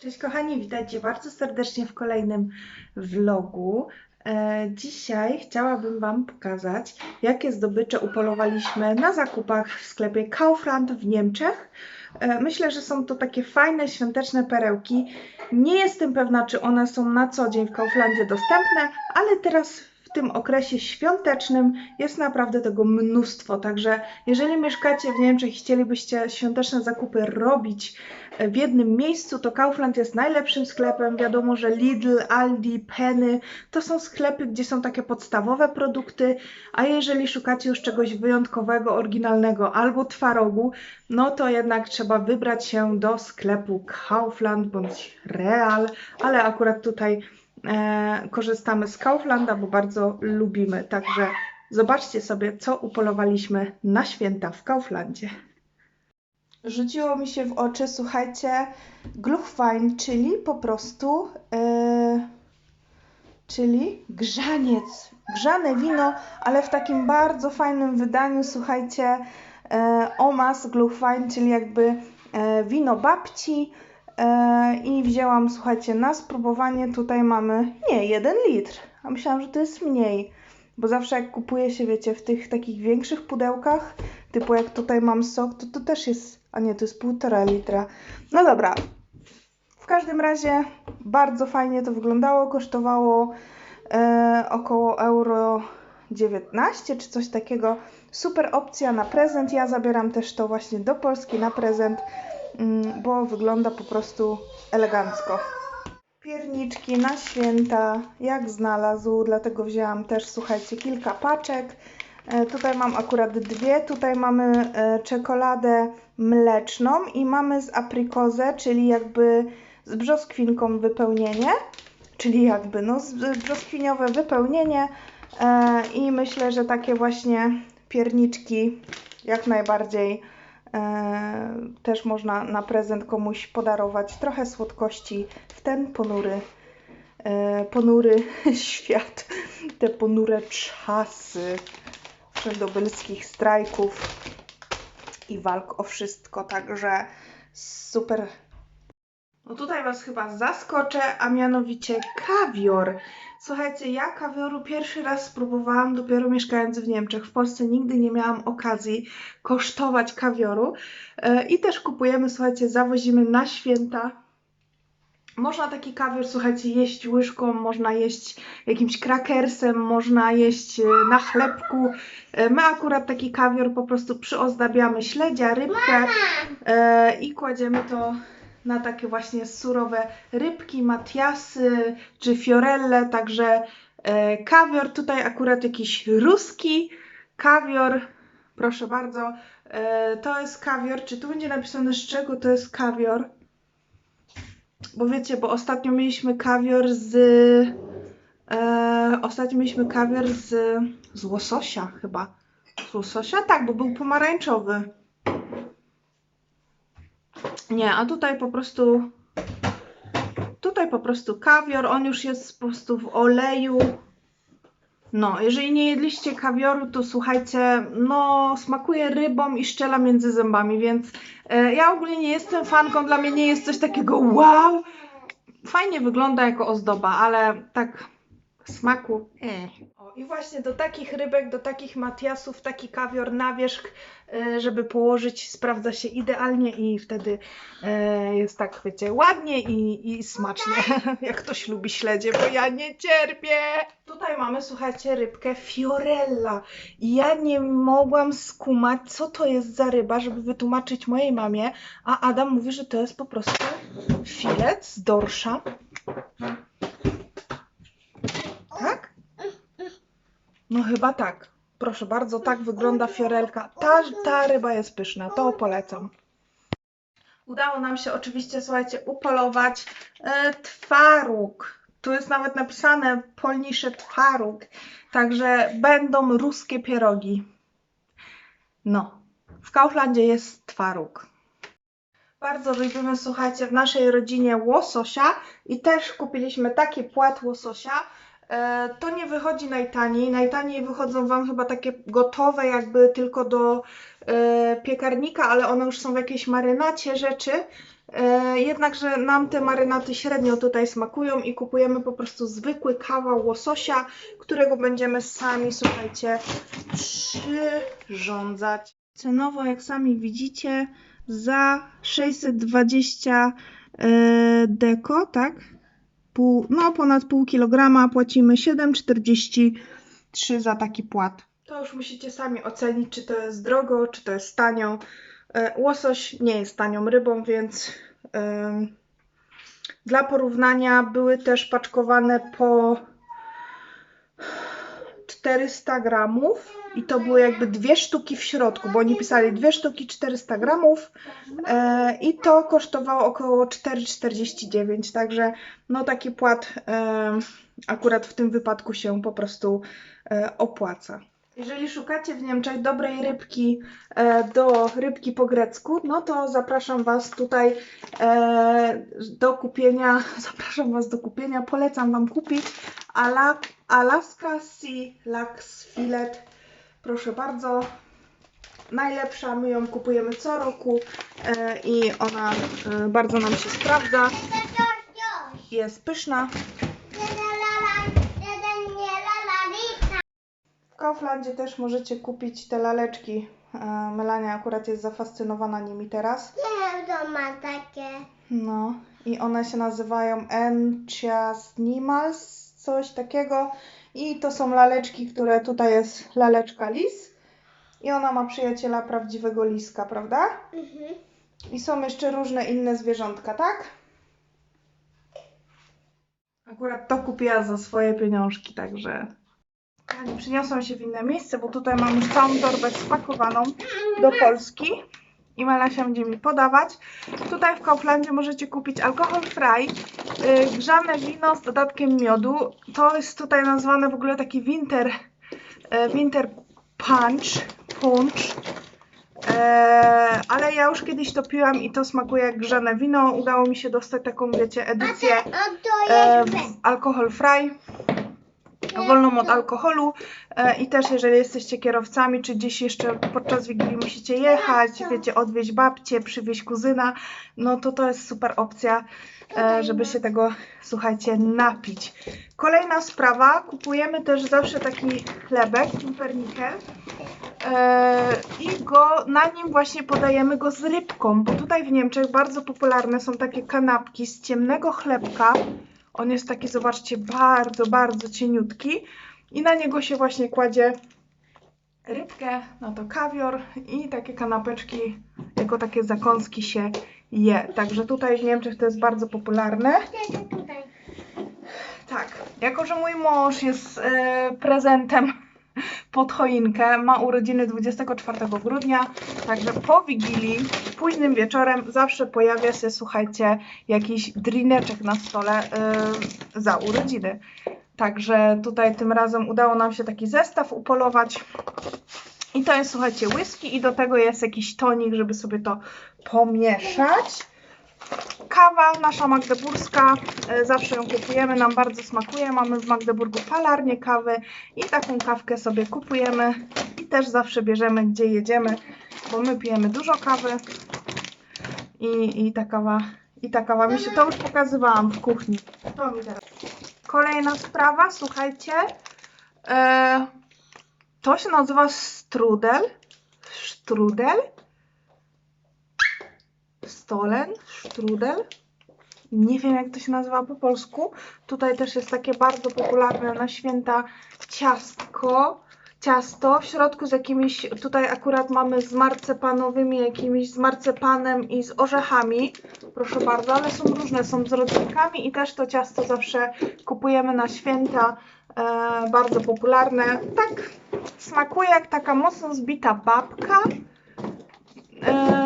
Cześć kochani, witajcie bardzo serdecznie w kolejnym vlogu. E, dzisiaj chciałabym Wam pokazać, jakie zdobycze upolowaliśmy na zakupach w sklepie Kaufland w Niemczech. E, myślę, że są to takie fajne, świąteczne perełki. Nie jestem pewna, czy one są na co dzień w Kauflandzie dostępne, ale teraz w tym okresie świątecznym jest naprawdę tego mnóstwo. Także jeżeli mieszkacie w Niemczech i chcielibyście świąteczne zakupy robić w jednym miejscu, to Kaufland jest najlepszym sklepem. Wiadomo, że Lidl, Aldi, Penny to są sklepy, gdzie są takie podstawowe produkty, a jeżeli szukacie już czegoś wyjątkowego, oryginalnego albo twarogu, no to jednak trzeba wybrać się do sklepu Kaufland bądź Real, ale akurat tutaj e, korzystamy z Kauflanda, bo bardzo lubimy. Także zobaczcie sobie, co upolowaliśmy na święta w Kauflandzie. Rzuciło mi się w oczy, słuchajcie, Gluchwein, czyli po prostu, e, czyli grzaniec, grzane wino, ale w takim bardzo fajnym wydaniu, słuchajcie, e, Omas Gluchwein, czyli jakby e, wino babci, E, I wzięłam, słuchajcie, na spróbowanie tutaj mamy, nie, jeden litr, a myślałam, że to jest mniej, bo zawsze jak kupuje się, wiecie, w tych takich większych pudełkach, typu jak tutaj mam sok, to to też jest, a nie, to jest półtora litra. No dobra, w każdym razie bardzo fajnie to wyglądało, kosztowało e, około euro 19 czy coś takiego. Super opcja na prezent, ja zabieram też to właśnie do Polski na prezent. Mm, bo wygląda po prostu elegancko. Pierniczki na święta, jak znalazł, dlatego wzięłam też, słuchajcie, kilka paczek. E, tutaj mam akurat dwie, tutaj mamy e, czekoladę mleczną i mamy z aprikozę, czyli jakby z brzoskwinką wypełnienie, czyli jakby no brzoskwiniowe wypełnienie e, i myślę, że takie właśnie pierniczki jak najbardziej też można na prezent komuś podarować trochę słodkości w ten ponury, e, ponury świat, te ponure czasy wszędobylskich strajków i walk o wszystko. Także super. No tutaj Was chyba zaskoczę, a mianowicie kawior. Słuchajcie, ja kawioru pierwszy raz spróbowałam dopiero mieszkając w Niemczech. W Polsce nigdy nie miałam okazji kosztować kawioru. E, I też kupujemy, słuchajcie, zawozimy na święta. Można taki kawior, słuchajcie, jeść łyżką, można jeść jakimś krakersem, można jeść e, na chlebku. E, my akurat taki kawior po prostu przyozdabiamy śledzia, rybkę i kładziemy to na takie właśnie surowe rybki, matiasy czy fiorelle, także e, kawior, tutaj akurat jakiś ruski kawior, proszę bardzo, e, to jest kawior, czy tu będzie napisane z czego to jest kawior? Bo wiecie, bo ostatnio mieliśmy kawior z... E, ostatnio mieliśmy kawior z, z łososia chyba. Z łososia? Tak, bo był pomarańczowy. Nie, a tutaj po prostu tutaj po prostu kawior, on już jest po prostu w oleju. No, jeżeli nie jedliście kawioru, to słuchajcie, no smakuje rybą i szczela między zębami, więc e, ja ogólnie nie jestem fanką, dla mnie nie jest coś takiego wow. Fajnie wygląda jako ozdoba, ale tak smaku. Eh. O, I właśnie do takich rybek, do takich matiasów, taki kawior na wierzch, e, żeby położyć, sprawdza się idealnie i wtedy e, jest tak, wiecie, ładnie i, i smacznie. Jak ktoś lubi śledzie, bo ja nie cierpię. Tutaj mamy, słuchajcie, rybkę fiorella. I ja nie mogłam skumać, co to jest za ryba, żeby wytłumaczyć mojej mamie, a Adam mówi, że to jest po prostu filet z dorsza No chyba tak. Proszę bardzo, tak wygląda fiorelka. Ta, ta ryba jest pyszna, to polecam. Udało nam się oczywiście, słuchajcie, upolować e, twaróg. Tu jest nawet napisane polnisze twaróg. Także będą ruskie pierogi. No, w Kauflandzie jest twaróg. Bardzo lubimy, słuchajcie, w naszej rodzinie łososia i też kupiliśmy taki płat łososia. E, to nie wychodzi najtaniej. Najtaniej wychodzą Wam chyba takie gotowe, jakby tylko do e, piekarnika, ale one już są w jakiejś marynacie rzeczy. E, jednakże nam te marynaty średnio tutaj smakują i kupujemy po prostu zwykły kawał łososia, którego będziemy sami, słuchajcie, przyrządzać. Cenowo, jak sami widzicie, za 620 e, deko, tak? Pół, no ponad pół kilograma płacimy 7,43 za taki płat. To już musicie sami ocenić, czy to jest drogo, czy to jest tanio. E, Łosoś nie jest tanią rybą, więc em, dla porównania były też paczkowane po 400 gramów i to były jakby dwie sztuki w środku, bo oni pisali dwie sztuki 400 gramów e, i to kosztowało około 4,49, także no taki płat e, akurat w tym wypadku się po prostu e, opłaca. Jeżeli szukacie w Niemczech dobrej rybki e, do rybki po grecku, no to zapraszam Was tutaj e, do kupienia, zapraszam Was do kupienia, polecam Wam kupić Ala, Alaska Sea Lux Filet. Proszę bardzo, najlepsza, my ją kupujemy co roku e, i ona e, bardzo nam się sprawdza, jest pyszna. W Kauflandzie też możecie kupić te laleczki. E, Melania akurat jest zafascynowana nimi teraz. Nie, to ma takie. No i one się nazywają Encias Nimals, coś takiego. I to są laleczki, które tutaj jest laleczka lis. I ona ma przyjaciela prawdziwego liska, prawda? Mhm. I są jeszcze różne inne zwierzątka, tak? Akurat to kupiła za swoje pieniążki, także. Kochani, Przyniosłam się w inne miejsce, bo tutaj mam już całą torbę spakowaną do Polski i Melasia będzie mi podawać. Tutaj w Kauflandzie możecie kupić alkohol frei, yy, grzane wino z dodatkiem miodu. To jest tutaj nazwane w ogóle taki winter, yy, winter punch, punch. Eee, ale ja już kiedyś to piłam i to smakuje jak grzane wino. Udało mi się dostać taką, wiecie, edycję e, alkohol frei, wolną od alkoholu e, i też jeżeli jesteście kierowcami, czy gdzieś jeszcze podczas Wigilii musicie jechać, wiecie, odwieźć babcię, przywieźć kuzyna, no to to jest super opcja, e, żeby się tego, słuchajcie, napić. Kolejna sprawa, kupujemy też zawsze taki chlebek, pumpernickel, E, i go, na nim właśnie podajemy go z rybką, bo tutaj w Niemczech bardzo popularne są takie kanapki z ciemnego chlebka. On jest taki, zobaczcie, bardzo, bardzo cieniutki i na niego się właśnie kładzie rybkę, no to kawior i takie kanapeczki, jako takie zakąski się je. Także tutaj w Niemczech to jest bardzo popularne. Tak, jako że mój mąż jest e, prezentem pod choinkę, ma urodziny 24 grudnia, także po Wigilii, późnym wieczorem zawsze pojawia się, słuchajcie, jakiś drineczek na stole e, za urodziny. Także tutaj tym razem udało nam się taki zestaw upolować. I to jest, słuchajcie, whisky i do tego jest jakiś tonik, żeby sobie to pomieszać. Kawa nasza magdeburska, e, zawsze ją kupujemy, nam bardzo smakuje. Mamy w Magdeburgu palarnię kawy i taką kawkę sobie kupujemy i też zawsze bierzemy gdzie jedziemy, bo my pijemy dużo kawy i, i ta kawa, i ta kawa mi się to już pokazywałam w kuchni. To mi teraz. Kolejna sprawa, słuchajcie, e, to się nazywa strudel, strudel, stolen, strudel. Nie wiem, jak to się nazywa po polsku. Tutaj też jest takie bardzo popularne na święta ciastko. Ciasto w środku z jakimiś, tutaj akurat mamy z marcepanowymi, jakimiś z marcepanem i z orzechami. Proszę bardzo, ale są różne, są z rodzynkami i też to ciasto zawsze kupujemy na święta. E, bardzo popularne. Tak smakuje jak taka mocno zbita babka. Eee,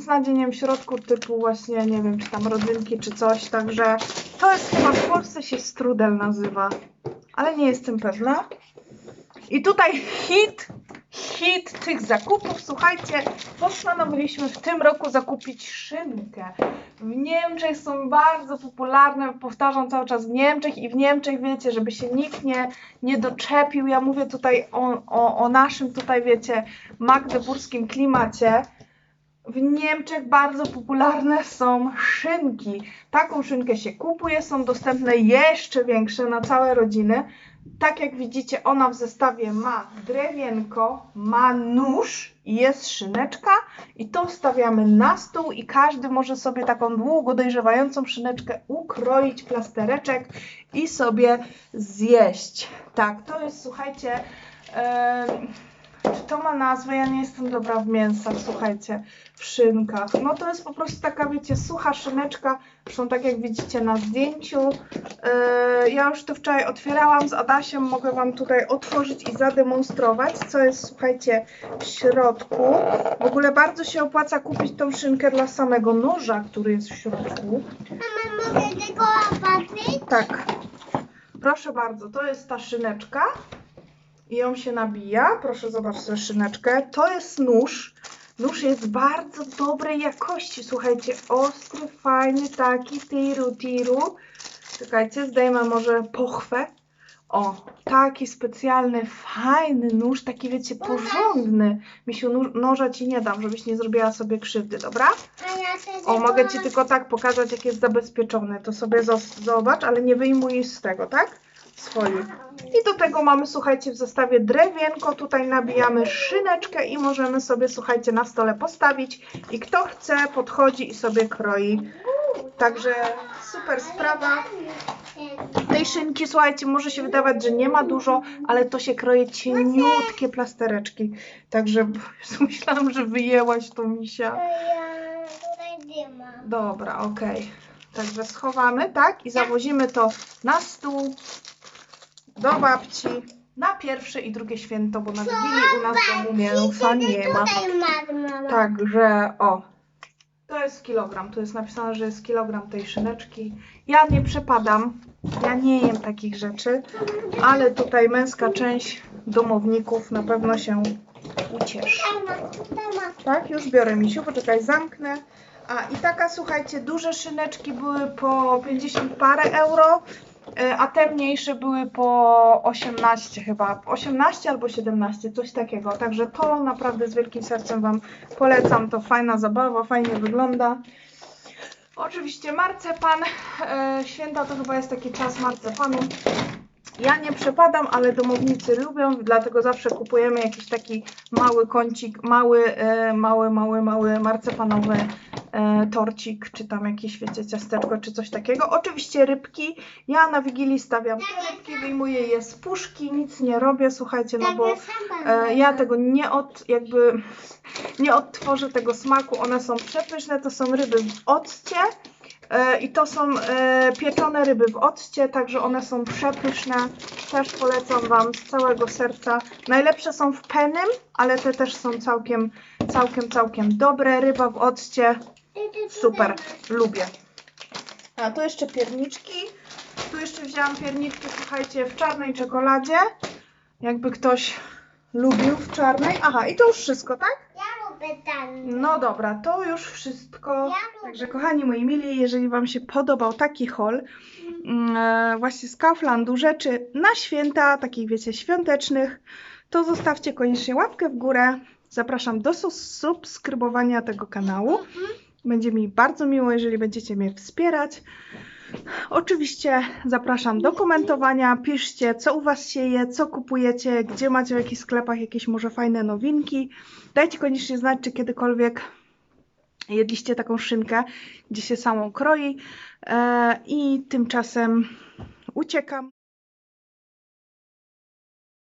z nadzieniem w środku typu właśnie, nie wiem, czy tam rodzynki, czy coś, także to jest chyba w Polsce się strudel nazywa, ale nie jestem pewna. I tutaj hit, hit tych zakupów, słuchajcie, postanowiliśmy w tym roku zakupić szynkę. W Niemczech są bardzo popularne, powtarzam cały czas w Niemczech i w Niemczech, wiecie, żeby się nikt nie, nie doczepił, ja mówię tutaj o, o, o naszym tutaj, wiecie, magdeburskim klimacie, w Niemczech bardzo popularne są szynki. Taką szynkę się kupuje, są dostępne jeszcze większe na całe rodziny. Tak jak widzicie, ona w zestawie ma drewienko, ma nóż i jest szyneczka i to stawiamy na stół i każdy może sobie taką długo dojrzewającą szyneczkę ukroić plastereczek i sobie zjeść. Tak, to jest, słuchajcie, em, czy to ma nazwę? Ja nie jestem dobra w mięsach, słuchajcie, w szynkach. No to jest po prostu taka, wiecie, sucha szyneczka, zresztą tak jak widzicie na zdjęciu. Yy, ja już to wczoraj otwierałam z Adasiem, mogę Wam tutaj otworzyć i zademonstrować, co jest, słuchajcie, w środku. W ogóle bardzo się opłaca kupić tą szynkę dla samego noża, który jest w środku. Mama, mogę tego patrzeć? Tak. Proszę bardzo, to jest ta szyneczka. I ją się nabija. Proszę zobaczcie szyneczkę. To jest nóż. Nóż jest bardzo dobrej jakości. Słuchajcie, ostry, fajny, taki tiru tiru. Czekajcie, zdejmę może pochwę. O, taki specjalny, fajny nóż, taki wiecie, porządny. Misiu, nóż, noża ci nie dam, żebyś nie zrobiła sobie krzywdy, dobra? O, mogę Ci tylko tak pokazać, jak jest zabezpieczony. To sobie zobacz, ale nie wyjmuj z tego, tak? I do tego mamy, słuchajcie, w zestawie drewienko. Tutaj nabijamy szyneczkę i możemy sobie, słuchajcie, na stole postawić. I kto chce, podchodzi i sobie kroi. Także super sprawa. Tej szynki, słuchajcie, może się wydawać, że nie ma dużo, ale to się kroje cieniutkie plastereczki. Także myślałam, że wyjęłaś to misia. Dobra, okej. Także schowamy, tak? I zawozimy to na stół do babci na pierwsze i drugie święto, bo na Wigilii u nas w domu mięsa nie ma. Także o. To jest kilogram. Tu jest napisane, że jest kilogram tej szyneczki. Ja nie przepadam. Ja nie jem takich rzeczy, ale tutaj męska część domowników na pewno się ucieszy. Tak, już biorę misiu, poczekaj, zamknę. A i taka, słuchajcie, duże szyneczki były po 50 parę euro, a te mniejsze były po 18 chyba, 18 albo 17, coś takiego. Także to naprawdę z wielkim sercem Wam polecam, to fajna zabawa, fajnie wygląda. Oczywiście marcepan, e, święta to chyba jest taki czas marcepanu. Ja nie przepadam, ale domownicy lubią, dlatego zawsze kupujemy jakiś taki mały kącik, mały, e, mały, mały, mały marcepanowy e, torcik, czy tam jakieś, wiecie, ciasteczko, czy coś takiego. Oczywiście rybki. Ja na Wigilii stawiam rybki, wyjmuję je z puszki, nic nie robię, słuchajcie, no bo e, ja tego nie od, jakby, nie odtworzę tego smaku. One są przepyszne, to są ryby w occie. E, I to są e, pieczone ryby w occie, także one są przepyszne. Też polecam Wam z całego serca. Najlepsze są w penym, ale te też są całkiem, całkiem, całkiem dobre. Ryba w occie, super, lubię. A tu jeszcze pierniczki. Tu jeszcze wzięłam pierniczki, słuchajcie, w czarnej czekoladzie. Jakby ktoś lubił w czarnej. Aha, i to już wszystko, tak? Ten. No dobra, to już wszystko. Także kochani moi mili, jeżeli Wam się podobał taki haul mm, e, właśnie z Kauflandu, rzeczy na święta, takich wiecie, świątecznych, to zostawcie koniecznie łapkę w górę. Zapraszam do subskrybowania tego kanału. Będzie mi bardzo miło, jeżeli będziecie mnie wspierać. Oczywiście zapraszam do komentowania. Piszcie, co u Was się je, co kupujecie, gdzie macie w jakichś sklepach jakieś może fajne nowinki. Dajcie koniecznie znać, czy kiedykolwiek jedliście taką szynkę, gdzie się samą kroi. E, I tymczasem uciekam.